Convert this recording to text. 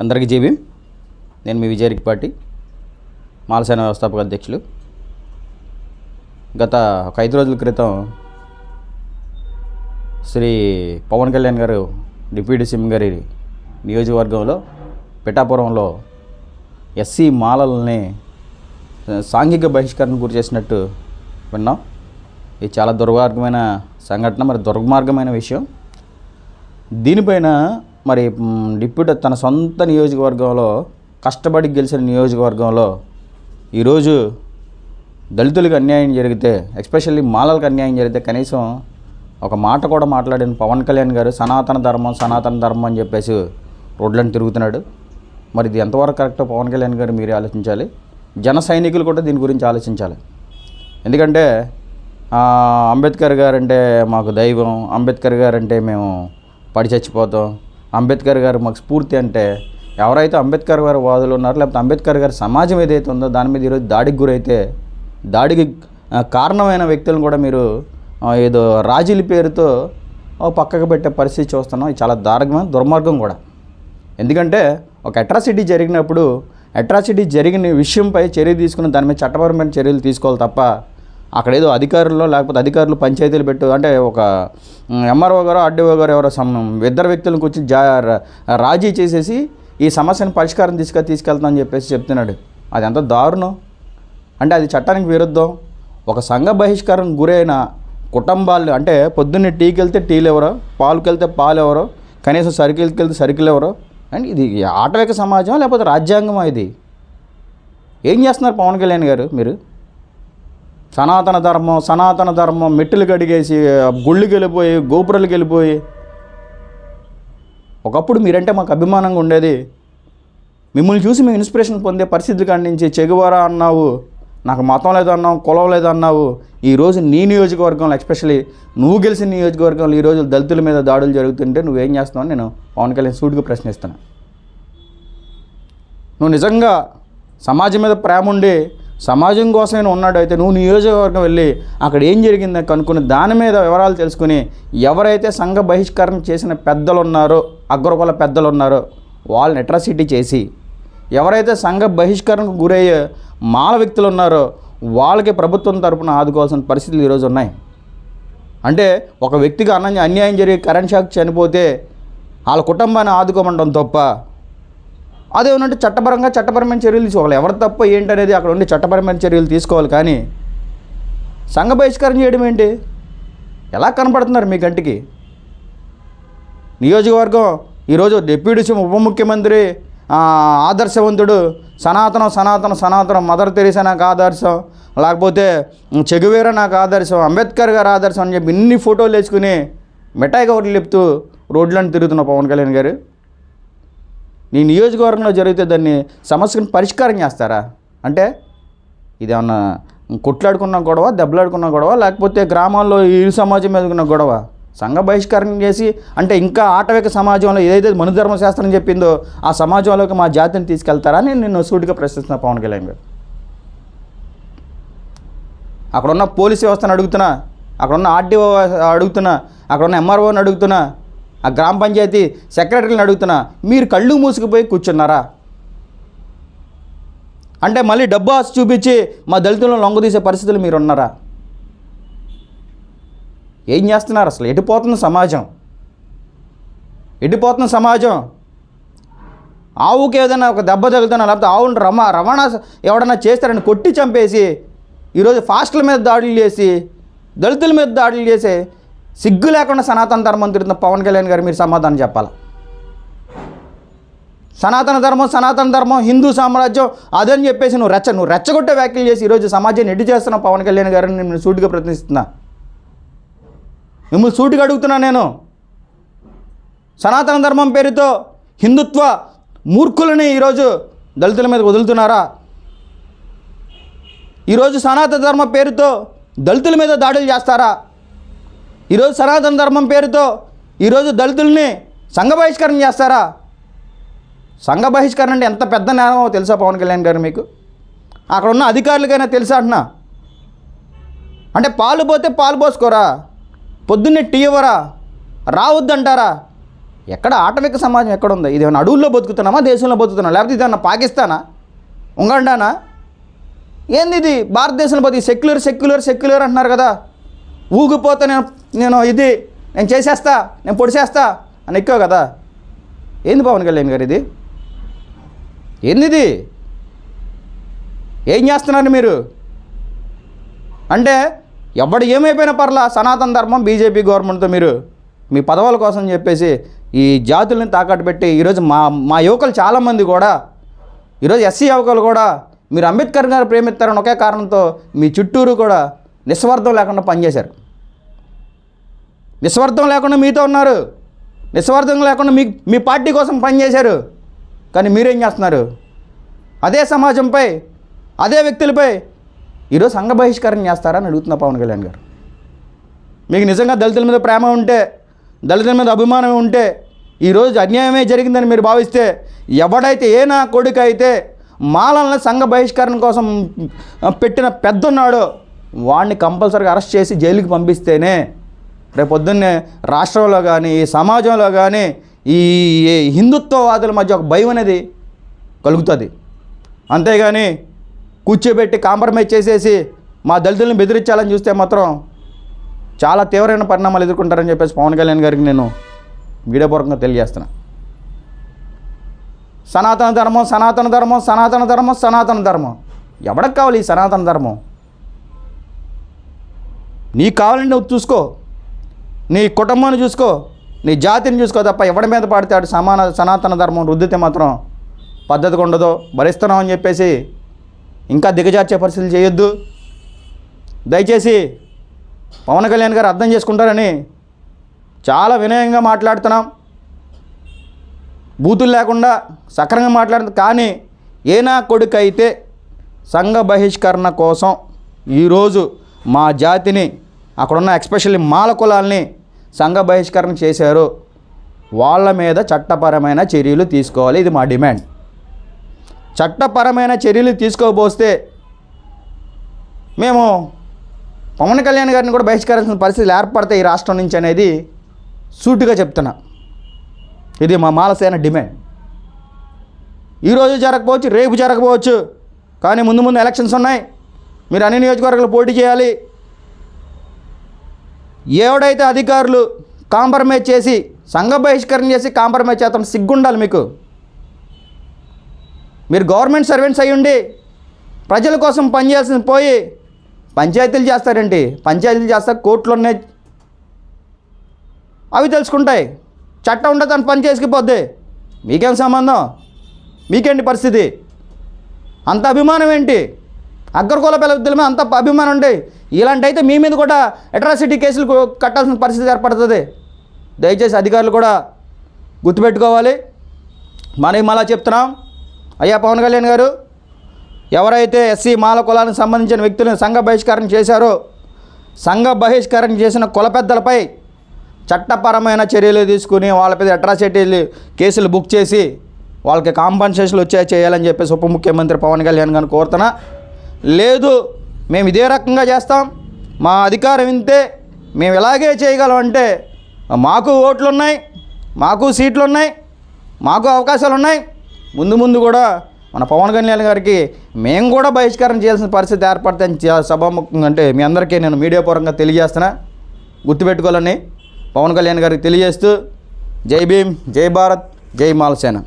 అందరికీ జీబీ. నేను మీ విజయరిక్పాటి మాలసేన వ్యవస్థాపక అధ్యక్షులు. గత ఒక ఐదు రోజుల క్రితం శ్రీ పవన్ కళ్యాణ్ గారు డిప్యూటీ సీఎం గారి నియోజకవర్గంలో పిఠాపురంలో ఎస్సీ మాలల్ని సాంఘిక బహిష్కరణ గురి చేసినట్టు విన్నాం. ఇది చాలా దుర్మార్గమైన సంఘటన మరి దుర్మార్గమైన విషయం. దీనిపైన మరి మ్, డిప్యూటీ తన సొంత నియోజకవర్గంలో కష్టపడి గెలిచిన నియోజకవర్గంలో ఈరోజు దళితులకు అన్యాయం జరిగితే ఎస్పెషల్లీ మాలలకు అన్యాయం జరిగితే కనీసం ఒక మాట కూడా మాట్లాడిన పవన్ కళ్యాణ్ గారు సనాతన ధర్మం సనాతన ధర్మం అని చెప్పేసి రోడ్లను తిరుగుతున్నాడు. మరి ఇది ఎంతవరకు కరెక్టో పవన్ కళ్యాణ్ గారు మీరే ఆలోచించాలి. జన సైనికులు కూడా దీని గురించి ఆలోచించాలి. ఎందుకంటే అంబేద్కర్ గారంటే మాకు దైవం అంబేద్కర్ గారంటే మేము పడి చచ్చిపోతాం. అంబేద్కర్ గారు మాకు స్ఫూర్తి అంటే ఎవరైతే అంబేద్కర్ గారు వాదులు ఉన్నారో లేకపోతే అంబేద్కర్ గారి సమాజం ఏదైతే ఉందో దాని మీద ఈరోజు దాడికి గురైతే దాడికి కారణమైన వ్యక్తులను కూడా మీరు ఏదో రాజీల పేరుతో పక్కకు పెట్టే పరిస్థితి చూస్తున్నాం. ఇది చాలా దారుణమైన దుర్మార్గం కూడా. ఎందుకంటే ఒక అట్రాసిటీ జరిగినప్పుడు అట్రాసిటీ జరిగిన విషయంపై చర్య తీసుకుని దాని మీద చట్టపరమైన చర్యలు తీసుకోవాలి తప్ప అక్కడ ఏదో అధికారుల్లో లేకపోతే అధికారులు పంచాయతీలు పెట్టు అంటే ఒక ఎంఆర్ఓ గారు ఆర్డీఓ గారు ఎవరో సమ్ ఇద్దరు వ్యక్తులను కూర్చి జా రాజీ చేసేసి ఈ సమస్యను పరిష్కారం తీసుకు తీసుకెళ్తామని చెప్పేసి చెప్తున్నాడు. అది ఎంత దారుణం. అంటే అది చట్టానికి విరుద్ధం. ఒక సంఘ బహిష్కారం గురైన కుటుంబాలు అంటే పొద్దున్నే టీకి వెళ్తే టీలు ఎవరో పాలుకి వెళ్తే పాలు ఎవరో కనీసం సరుకులకి వెళ్తే సరుకులు ఎవరో అండ్ ఇది ఆటవిక సమాజం లేకపోతే రాజ్యాంగమా ఇది? ఏం చేస్తున్నారు పవన్ కళ్యాణ్ గారు మీరు? సనాతన ధర్మం సనాతన ధర్మం మెట్టులు కడిగేసి గుళ్ళకి వెళ్ళిపోయి గోపురాలకు వెళ్ళిపోయి. ఒకప్పుడు మీరంటే మాకు అభిమానంగా ఉండేది. మిమ్మల్ని చూసి మేము ఇన్స్పిరేషన్ పొందే పరిస్థితులు కాడి నుంచి చెగువారా అన్నావు నాకు మతం లేదన్నావు కులం లేదన్నావు. ఈరోజు నీ నియోజకవర్గంలో ఎస్పెషలీ నువ్వు గెలిచిన నియోజకవర్గంలో ఈరోజు దళితుల మీద దాడులు జరుగుతుంటే నువ్వేం చేస్తున్నావు నేను పవన్ కళ్యాణ్ సూటిగా ప్రశ్నిస్తున్నాను నువ్వు నిజంగా సమాజం మీద ప్రేమ ఉండి సమాజం కోసమే ఉన్నాడు అయితే నువ్వు నియోజకవర్గం వెళ్ళి అక్కడ ఏం జరిగిందో కనుక్కుని దాని మీద వివరాలు తెలుసుకుని ఎవరైతే సంఘ బహిష్కరణ చేసిన పెద్దలు ఉన్నారో అగ్రకుల పెద్దలు ఉన్నారో వాళ్ళని అట్రాసిటీ చేసి ఎవరైతే సంఘ బహిష్కరణకు గురయ్యే మాల వ్యక్తులు ఉన్నారో వాళ్ళకి ప్రభుత్వం తరపున ఆదుకోవాల్సిన పరిస్థితులు ఈరోజు ఉన్నాయి. అంటే ఒక వ్యక్తికి అన్య అన్యాయం జరిగి కరెంట్ షాక్ చనిపోతే వాళ్ళ కుటుంబాన్ని ఆదుకోమండం తప్ప అదే ఉన్నట్టు చట్టపరంగా చట్టపరమైన చర్యలు తీసుకోవాలి. ఎవరు తప్ప ఏంటనేది అక్కడ ఉండి చట్టపరమైన చర్యలు తీసుకోవాలి కానీ సంఘ బహిష్కరణ చేయడం ఏంటి? ఎలా కనపడుతున్నారు మీ కంటికి నియోజకవర్గం ఈరోజు డిప్యూటీ సీఎం ఉప ముఖ్యమంత్రి ఆదర్శవంతుడు సనాతనం సనాతనం సనాతనం మదర్ తెరీసా నాకు ఆదర్శం లేకపోతే చెగువేర నాకు ఆదర్శం అంబేద్కర్ గారు ఆదర్శం అని చెప్పి ఇన్ని ఫోటోలు వేసుకుని మిఠాయి కవర్లు లేపుతూ రోడ్లను తిరుగుతున్న పవన్ కళ్యాణ్ గారు. నీ నియోజకవర్గంలో జరిగితే దాన్ని సమస్యను పరిష్కారం చేస్తారా? అంటే ఇదేమన్నా కొట్లాడుకున్న గొడవ దెబ్బలాడుకున్న గొడవ లేకపోతే గ్రామాల్లో ఇరు సమాజం మీద ఉన్న గొడవ? సంఘ బహిష్కరణ చేసి అంటే ఇంకా ఆటవిక సమాజంలో ఏదైతే మనుధర్మ శాస్త్రం చెప్పిందో ఆ సమాజంలోకి మా జాతిని తీసుకెళ్తారా నేను నిన్ను సూటిగా ప్రశ్నిస్తున్నా పవన్ కళ్యాణ్ గారు. అక్కడ ఉన్న పోలీస్ వ్యవస్థను అడుగుతున్నా అక్కడ ఉన్న ఆర్డీఓ అడుగుతున్నా అక్కడ ఉన్న ఎంఆర్ఓని అడుగుతున్నా ఆ గ్రామ పంచాయతీ సెక్రటరీని అడుగుతున్నా మీరు కళ్ళు మూసుకుపోయి కూర్చున్నారా? అంటే మళ్ళీ డబ్బు ఆశ చూపించి మా దళితులను లొంగదీసే పరిస్థితులు మీరు ఉన్నారా? ఏం చేస్తున్నారు అసలు? ఎటుపోతుంది సమాజం? ఎటుపోతున్న సమాజం? ఆవుకి ఏదైనా ఒక దెబ్బ తగులుతున్నా లేకపోతే ఆవును రమా రవాణా ఎవడన్నా చేస్తారని కొట్టి చంపేసి ఈరోజు ఫాస్ట్ల మీద దాడులు చేసి దళితుల మీద దాడులు చేసే సిగ్గు లేకుండా సనాతన ధర్మం తిరుగుతున్న పవన్ కళ్యాణ్ గారు మీరు సమాధానం చెప్పాలి? సనాతన ధర్మం సనాతన ధర్మం హిందూ సామ్రాజ్యం అదని చెప్పేసి నువ్వు రెచ్చ నువ్వు రెచ్చగొట్టే వ్యాఖ్యలు చేసి ఈరోజు సమాజాన్ని ఎడ్డు చేస్తున్నావు పవన్ కళ్యాణ్ గారిని నేను సూటిగా ప్రశ్నిస్తున్నా మిమ్మల్ని సూటిగా అడుగుతున్నా నేను. సనాతన ధర్మం పేరుతో హిందుత్వ మూర్ఖులని ఈరోజు దళితుల మీద వదులుతున్నారా? ఈరోజు సనాతన ధర్మ పేరుతో దళితుల మీద దాడులు చేస్తారా? ఈరోజు సనాతన ధర్మం పేరుతో ఈరోజు దళితుల్ని సంఘ బహిష్కరణ చేస్తారా? సంఘ బహిష్కరణ అంటే ఎంత పెద్ద నేరమో తెలుసా పవన్ కళ్యాణ్ గారు మీకు? అక్కడ ఉన్న అధికారులకైనా తెలుసా అంటున్నా? అంటే పాలు పోతే పాలు పోసుకోరా? పొద్దున్నే టీ ఇవ్వరా? రావద్దంటారా? ఎక్కడ ఆటవిక సమాజం ఎక్కడ ఉంది ఇది ఏమైనా అడవుల్లో బతుకుతున్నామా? దేశంలో బతుకుతున్నామా? లేకపోతే ఇది ఏమన్నా పాకిస్తానా? ఉంగండానా ఏంది ఇది? భారతదేశంలో బతుకు సెక్యులర్ సెక్యులర్ సెక్యులర్ అంటున్నారు కదా. ఊగిపోతే నేను నేను ఇది నేను చేసేస్తా నేను పొడిచేస్తా అని ఎక్కువ కదా. ఏంది పవన్ కళ్యాణ్ గారు ఇది? ఏంది ఇది? ఏం చేస్తున్నారు మీరు? అంటే ఎవడు ఏమైపోయినా పర్లా సనాతన ధర్మం బీజేపీ గవర్నమెంట్తో మీరు మీ పదవుల కోసం చెప్పేసి ఈ జాతుల్ని తాకట్టు పెట్టి ఈరోజు మా మా యువకులు చాలామంది కూడా ఈరోజు ఎస్సీ యువకులు కూడా మీరు అంబేద్కర్ గారు ప్రేమిస్తారని ఒకే కారణంతో మీ చుట్టూరు కూడా నిస్వార్థం లేకుండా పనిచేశారు. నిస్వార్థం లేకుండా మీతో ఉన్నారు. నిస్వార్థం లేకుండా మీ మీ పార్టీ కోసం పనిచేశారు. కానీ మీరేం చేస్తున్నారు? అదే సమాజంపై అదే వ్యక్తులపై ఈరోజు సంఘ బహిష్కరణ చేస్తారని అడుగుతున్నా పవన్ కళ్యాణ్ గారు. మీకు నిజంగా దళితుల మీద ప్రేమ ఉంటే దళితుల మీద అభిమానం ఉంటే ఈరోజు అన్యాయమే జరిగిందని మీరు భావిస్తే ఎవడైతే ఏ నా కొడుకు అయితే మాలల్ని సంఘ బహిష్కరణ కోసం పెట్టిన పెద్దన్నాడో వాడిని కంపల్సరీగా అరెస్ట్ చేసి జైలుకి పంపిస్తేనే రేపు పొద్దున్నే రాష్ట్రంలో కానీ ఈ సమాజంలో కానీ ఈ హిందుత్వవాదుల మధ్య ఒక భయం అనేది కలుగుతుంది. అంతేగాని కూర్చోబెట్టి కాంప్రమైజ్ చేసేసి మా దళితులను బెదిరించాలని చూస్తే మాత్రం చాలా తీవ్రమైన పరిణామాలు ఎదుర్కొంటారని చెప్పేసి పవన్ కళ్యాణ్ గారికి నేను వీడియోపూర్వకంగా తెలియజేస్తున్నా. సనాతన ధర్మం సనాతన ధర్మం సనాతన ధర్మం సనాతన ధర్మం. ఎవడకు కావాలి ఈ సనాతన ధర్మం? నీకు కావాలండి నువ్వు చూసుకో. నీ కుటుంబాన్ని చూసుకో. నీ జాతిని చూసుకో తప్ప ఎవడి మీద పడితే సమాన సనాతన ధర్మం రుద్దితే మాత్రం పద్ధతిగా ఉండదు. భరిస్తున్నామని చెప్పేసి ఇంకా దిగజార్చే పరిస్థితులు చేయొద్దు. దయచేసి పవన్ కళ్యాణ్ గారు అర్థం చేసుకుంటారని చాలా వినయంగా మాట్లాడుతున్నాం. బూతులు లేకుండా సక్రంగా మాట్లాడుతుంది కానీ ఏనా కొడుకు అయితే సంఘ బహిష్కరణ కోసం ఈరోజు మా జాతిని అక్కడున్న ఎక్స్పెషల్లీ మాల కులాల్ని సంఘ బహిష్కరణ చేశారు. వాళ్ళ మీద చట్టపరమైన చర్యలు తీసుకోవాలి. ఇది మా డిమాండ్. చట్టపరమైన చర్యలు తీసుకోబోస్తే మేము పవన్ కళ్యాణ్ గారిని కూడా బహిష్కరించిన పరిస్థితులు ఏర్పడతాయి ఈ రాష్ట్రం నుంచి అనేది సూటిగా చెప్తున్నా. ఇది మా మాలసేన డిమాండ్. ఈరోజు జరగకపోవచ్చు రేపు జరగకపోవచ్చు కానీ ముందు ముందు ఎలక్షన్స్ ఉన్నాయి. మీరు అన్ని నియోజకవర్గాలు పోటీ చేయాలి. ఎవడైతే అధికారులు కాంప్రమైజ్ చేసి సంఘ బహిష్కరణ చేసి కాంప్రమైజ్ చేస్తాం సిగ్గుండాలి మీకు. మీరు గవర్నమెంట్ సర్వెంట్స్ అయ్యుండి ప్రజల కోసం పనిచేయాల్సిన పోయి పంచాయతీలు చేస్తారండి పంచాయతీలు చేస్తారు కోర్టులు ఉన్నాయి అవి తెలుసుకుంటాయి. చట్టం ఉంటే తను పని చేసుకుపోద్ది. మీకేం సంబంధం? మీకేంటి పరిస్థితి? అంత అభిమానం ఏంటి? అగ్రకుల పిల్లల మీద అంత అభిమానం ఉంటే ఇలాంటి అయితే మీ మీద కూడా అట్రాసిటీ కేసులు కట్టాల్సిన పరిస్థితి ఏర్పడుతుంది. దయచేసి అధికారులు కూడా గుర్తుపెట్టుకోవాలి. మనం అలా చెప్తున్నాం? అయ్యా పవన్ కళ్యాణ్ గారు ఎవరైతే ఎస్సీ మాల కులానికి సంబంధించిన వ్యక్తులను సంఘ బహిష్కరణ చేశారో సంఘ బహిష్కరణ చేసిన కుల పెద్దలపై చట్టపరమైన చర్యలు తీసుకుని వాళ్ళ మీద అట్రాసిటీలు కేసులు బుక్ చేసి వాళ్ళకి కాంపన్సేషన్లు వచ్చే చేయాలని చెప్పేసి ఉప ముఖ్యమంత్రి పవన్ కళ్యాణ్ గారిని కోరుతున్నా. లేదు మేము ఇదే రకంగా చేస్తాం. మా అధికారం ఇంతే మేము ఇలాగే చేయగలం అంటే మాకు ఓట్లు ఉన్నాయి మాకు సీట్లు ఉన్నాయి మాకు అవకాశాలు ఉన్నాయి ముందు ముందు కూడా మన పవన్ కళ్యాణ్ గారికి మేము కూడా బహిష్కారం చేయాల్సిన పరిస్థితి ఏర్పడుతుందని సభాముఖంగా అంటే మీ అందరికీ నేను మీడియా పరంగా తెలియజేస్తున్నా. గుర్తుపెట్టుకోవాలని పవన్ కళ్యాణ్ గారికి తెలియజేస్తూ జై భీమ్ జై భారత్ జై మాలసేన.